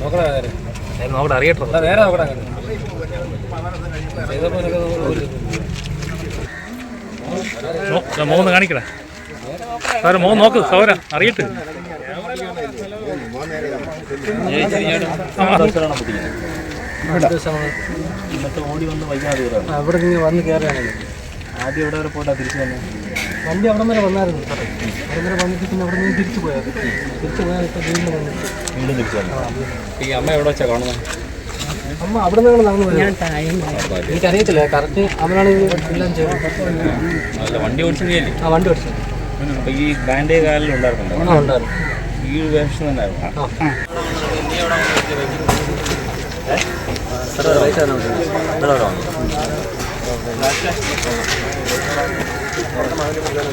നോക്കട്ടെ അറിയട്ടോ അല്ല, നേരെ നോക്കടാ അങ്ങോട്ട്. ചെയ്തപ്പോ നിനക്ക് ഒരു- മോന്ന് കാണിക്കടാ. സാറ് മോൻ നോക്ക് സൗര അറിയട്ടെ. ഇന്നത്തെ ഓടി വന്ന് വൈകാതെ ആദ്യം ഇവിടെ വന്ന് കയറുകയാണെങ്കിൽ ആദ്യം എവിടെ വരെ പോയിട്ടാ തിരിച്ചു വന്നെ. വണ്ടി അവിടെ വരെ വന്നായിരുന്നു അവിടെ വരെ വന്നിട്ട് പിന്നെ അവിടെ നിന്ന് തിരിച്ചു പോയത് തിരിച്ചു പോയാൽ ഇപ്പോൾ വീണ്ടും വന്നിട്ട് വീണ്ടും തിരിച്ചു വന്നു. ഈ അമ്മ എവിടെ വെച്ചാൽ കാണുന്നത് അമ്മ അവിടെ നിന്ന് നടന്നു പോയത്. എനിക്കറിയത്തില്ല കറക്റ്റ് അവനാണ് എല്ലാം ചെയ്തത്. അല്ല വണ്ടി ഓടിച്ചില്ലേ ആ വണ്ടി ഓടിച്ചത് അപ്പൊ ഈ ബാൻഡേ കാലിൽ ആ ഉണ്ടായിരുന്നു. ഈ ഒരു വേഷം തന്നെയായിരുന്നു. ആ. അവിടെ നിന്നാണ് അല്ല ഞാൻ താഴെ നിന്നാണ്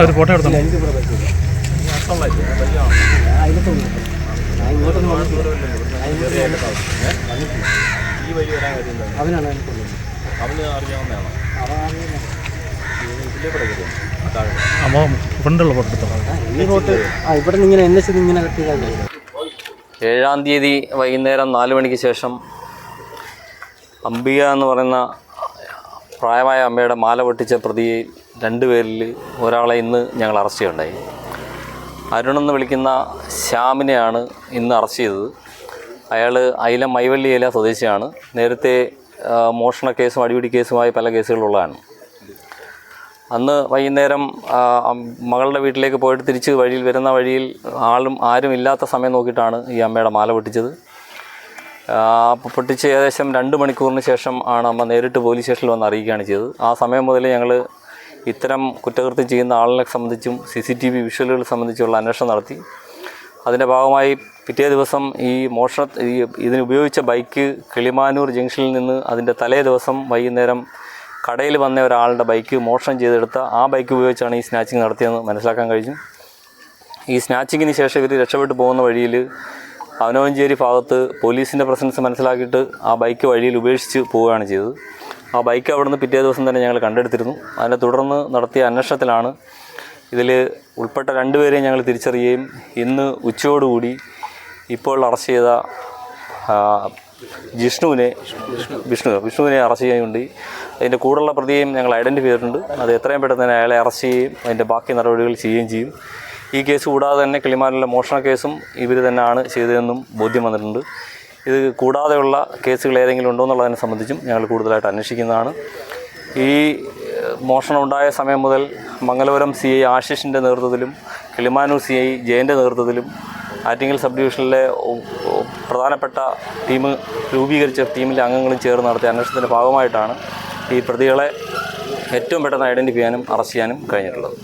ഒരു ഫോട്ടോ എടുത്തോ? താഴെ ഫോട്ടോ എടുത്തോ ഏഴാം തീയതി വൈകുന്നേരം നാല് മണിക്ക് ശേഷം അംബിക എന്ന് പറയുന്ന പ്രായമായ അമ്മയുടെ മാല പൊട്ടിച്ച പ്രതിയെ രണ്ടുപേരിൽ ഒരാളെ ഇന്ന് ഞങ്ങൾ അറസ്റ്റ് ചെയ്യുണ്ടായി അരുൺ എന്ന് വിളിക്കുന്ന ശ്യാമിനെയാണ് ഇന്ന് അറസ്റ്റ് ചെയ്തത്. അയാൾ അയില മൈവള്ളി ഇല സ്വദേശിയാണ്. നേരത്തെ മോഷണ കേസും അടിപിടി കേസുമായി പല കേസുകളുള്ളതാണ് അന്ന് വൈകുന്നേരം മകളുടെ വീട്ടിലേക്ക് പോയിട്ട് തിരിച്ച് വഴിയിൽ വരുന്ന വഴിയിൽ ആളും ആരും ഇല്ലാത്ത സമയം നോക്കിയിട്ടാണ് ഈ അമ്മയുടെ മാല പൊട്ടിച്ചത്. പൊട്ടിച്ച് ഏകദേശം രണ്ട് മണിക്കൂറിന് ശേഷം ആണ് അമ്മ നേരിട്ട് പോലീസ് സ്റ്റേഷനിൽ വന്ന് അറിയിക്കുകയാണ് ചെയ്തത്. ആ സമയം മുതൽ ഞങ്ങൾ ഇത്തരം കുറ്റകൃത്യം ചെയ്യുന്ന ആളിനെ സംബന്ധിച്ചും സി സി ടി വി വിഷ്വലുകൾ സംബന്ധിച്ചുള്ള അന്വേഷണം നടത്തി. അതിന്റെ ഭാഗമായി പിറ്റേ ദിവസം ഈ മോഷണ ഈ ഇതിനുപയോഗിച്ച ബൈക്ക് കിളിമാനൂർ ജംഗ്ഷനിൽ നിന്ന് അതിന്റെ തലേ ദിവസം വൈകുന്നേരം കടയിൽ വന്ന ഒരാളുടെ ബൈക്ക് മോഷണം ചെയ്തെടുത്ത ആ ബൈക്ക് ഉപയോഗിച്ചാണ് ഈ സ്നാച്ചിങ് നടത്തിയതെന്ന് മനസ്സിലാക്കാൻ കഴിഞ്ഞു. ഈ സ്നാച്ചിങ്ങിന് ശേഷം ഇവർ രക്ഷപ്പെട്ടു പോകുന്ന വഴിയിൽ അവനവഞ്ചേരി ഭാഗത്ത് പോലീസിന്റെ പ്രസൻസ് മനസ്സിലാക്കിയിട്ട് ആ ബൈക്ക് വഴിയിൽ ഉപേക്ഷിച്ച് പോവുകയാണ് ചെയ്തത്. ആ ബൈക്ക് അവിടുന്ന് പിറ്റേ ദിവസം തന്നെ ഞങ്ങൾ കണ്ടെടുത്തിരുന്നു. അതിനെ തുടർന്ന് നടത്തിയ അന്വേഷണത്തിലാണ് ഇതിൽ ഉൾപ്പെട്ട രണ്ടുപേരെയും ഞങ്ങൾ തിരിച്ചറിയുകയും ഇന്ന് ഉച്ചയോടുകൂടി ഇപ്പോൾ അറസ്റ്റ് ചെയ്ത ജിഷ്ണുവിനെ വിഷ്ണു വിഷ്ണുവിനെ അറസ്റ്റ് ചെയ്യുകയുണ്ട് അതിന്റെ കൂടെയുള്ള പ്രതിയെയും ഞങ്ങൾ ഐഡന്റിഫൈ ചെയ്തിട്ടുണ്ട്. അത് എത്രയും പെട്ടെന്ന് തന്നെ അയാളെ അറസ്റ്റ് ചെയ്യുകയും അതിന്റെ ബാക്കി നടപടികൾ ചെയ്യുകയും ചെയ്യും. ഈ കേസ് കൂടാതെ തന്നെ കിളിമാനിലെ മോഷണ കേസും ഇവർ തന്നെയാണ് ചെയ്തതെന്നും ബോധ്യം വന്നിട്ടുണ്ട്. ഇത് കൂടാതെയുള്ള കേസുകൾ ഏതെങ്കിലും ഉണ്ടോ എന്നുള്ളതിനെ സംബന്ധിച്ചും ഞങ്ങൾ കൂടുതലായിട്ട് അന്വേഷിക്കുന്നതാണ്. ഈ മോഷണം ഉണ്ടായ സമയം മുതൽ മംഗലപുരം സി ഐ ആശിഷിന്റെ നേതൃത്വത്തിലും കിളിമാനൂർ സി ഐ ജയന്റെ നേതൃത്വത്തിലും ആറ്റിങ്ങൽ സബ് ഡിവിഷനിലെ പ്രധാനപ്പെട്ട ടീം രൂപീകരിച്ച ടീമിലെ അംഗങ്ങളും ചേർന്ന് നടത്തിയ അന്വേഷണത്തിന്റെ ഭാഗമായിട്ടാണ് ഈ പ്രതികളെ ഏറ്റവും പെട്ടെന്ന് ഐഡന്റിഫൈ ചെയ്യാനും അറസ്റ്റ് ചെയ്യാനും കഴിഞ്ഞിട്ടുള്ളത്.